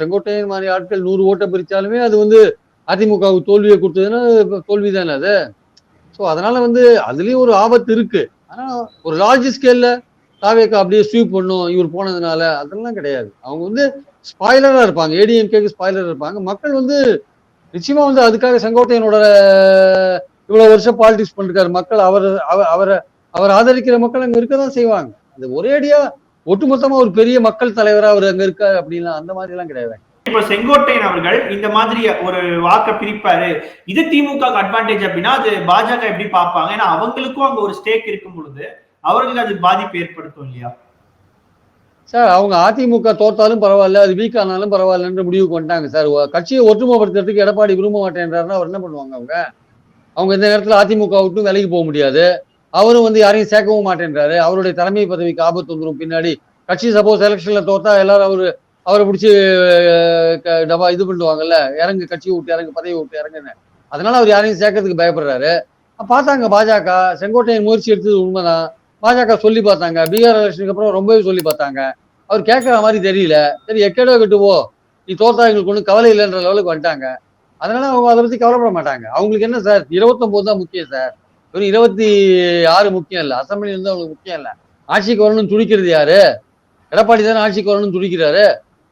செங்கோட்டையன் மாதிரி ஆட்கள் நூறு ஓட்டை பிரித்தாலுமே அது வந்து அதிமுகவுக்கு தோல்வியை கொடுத்ததுன்னா தோல்வி தானே அது? ஸோ அதனால வந்து அதுலயும் ஒரு ஆபத்து இருக்கு. ஆனா ஒரு லார்ஜ் ஸ்கேல்ல தாவேக்கா அப்படியே ஸ்வீப் பண்ணும் இவர் போனதுனால அதெல்லாம் கிடையாது. அவங்க வந்து ஸ்பாய்லராக இருப்பாங்க. ஏடிஎம்கேக்கு ஸ்பாய்லர் இருப்பாங்க. மக்கள் வந்து நிச்சயமா வந்து அதுக்காக செங்கோட்டையனோட இவ்வளவு வருஷம் பாலிடிக்ஸ் பண்ணிருக்காரு. மக்கள் அவர் அவ- அவரை அவர் ஆதரிக்கிற மக்கள் அங்க இருக்கதான் செய்வாங்க. அது ஒரேடியா ஒட்டுமொத்தமா ஒரு பெரிய மக்கள் தலைவரா அவர் அங்க இருக்காரு அப்படின்லாம் அந்த மாதிரி எல்லாம் கிடையாது. இப்போ செங்கோட்டையன் அவர்கள் இந்த மாதிரி ஒரு வாக்க பிரிப்பாரு. இது திமுக அட்வான்டேஜ் அப்படின்னா அது பாஜக எப்படி பார்ப்பாங்க? ஏன்னா அவங்களுக்கும் அங்க ஒரு ஸ்டேக் இருக்கும் பொழுது அவர்களுக்கு அது பாதிப்பு ஏற்படுத்தும் இல்லையா? சார் அவங்க அதிமுக தோத்தாலும் பரவாயில்ல அது வீக் ஆனாலும் பரவாயில்லன்ற முடிவுக்கு வந்துட்டாங்க சார். கட்சியை ஒற்றுமைப்படுத்துறதுக்கு எடப்பாடி விரும்ப மாட்டேன்றாருன்னா அவர் என்ன பண்ணுவாங்க அவங்க? அவங்க இந்த நேரத்தில் அதிமுக விட்டும் விலைக்கு போக முடியாது. அவரும் வந்து யாரையும் சேர்க்கவும் மாட்டேன்றாரு. அவருடைய தலைமை பதவிக்கு ஆபத்து வந்துடும் பின்னாடி கட்சி சப்போஸ் எலெக்ஷன்ல தோத்தா எல்லாரும் அவரு அவரை பிடிச்சி டபா இது பண்ணுவாங்கல்ல இறங்கு கட்சியை விட்டு இறங்கு பதவி விட்டு இறங்குன்னு. அதனால அவர் யாரையும் சேர்க்கறதுக்கு பயப்படுறாரு. பார்த்தாங்க பாஜக செங்கோட்டையன் முயற்சி எடுத்தது உண்மைதான். பாஜக சொல்லி பார்த்தாங்க. பீகார் எலெக்ஷனுக்கு அப்புறம் ரொம்பவே சொல்லி பார்த்தாங்க. அவர் கேட்குற மாதிரி தெரியல. சரி எக்கேடோ கட்டுவோ நீ தோத்தா எங்களுக்கு ஒன்றும் கவலை இல்லைன்ற லெவலுக்கு வந்துட்டாங்க. அதனால அவங்க அதை பத்தி கவலைப்பட மாட்டாங்க. அவங்களுக்கு என்ன சார்? இருபத்தொம்போது தான் முக்கியம் சார். வெறும் இருபத்தி ஆறு முக்கியம் இல்லை. அசம்பிளி வந்து அவங்களுக்கு முக்கியம் இல்லை. ஆட்சிக்கு வரணும்னு துடிக்கிறது யாரு? எடப்பாடி தானே ஆட்சிக்கு வரணும்னு துடிக்கிறாரு.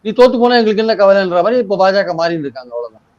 நீ தோத்து போனா எங்களுக்கு என்ன கவலைன்ற மாதிரி இப்போ பாஜக மாறிட்டு இருக்காங்க அவ்வளவுதான்.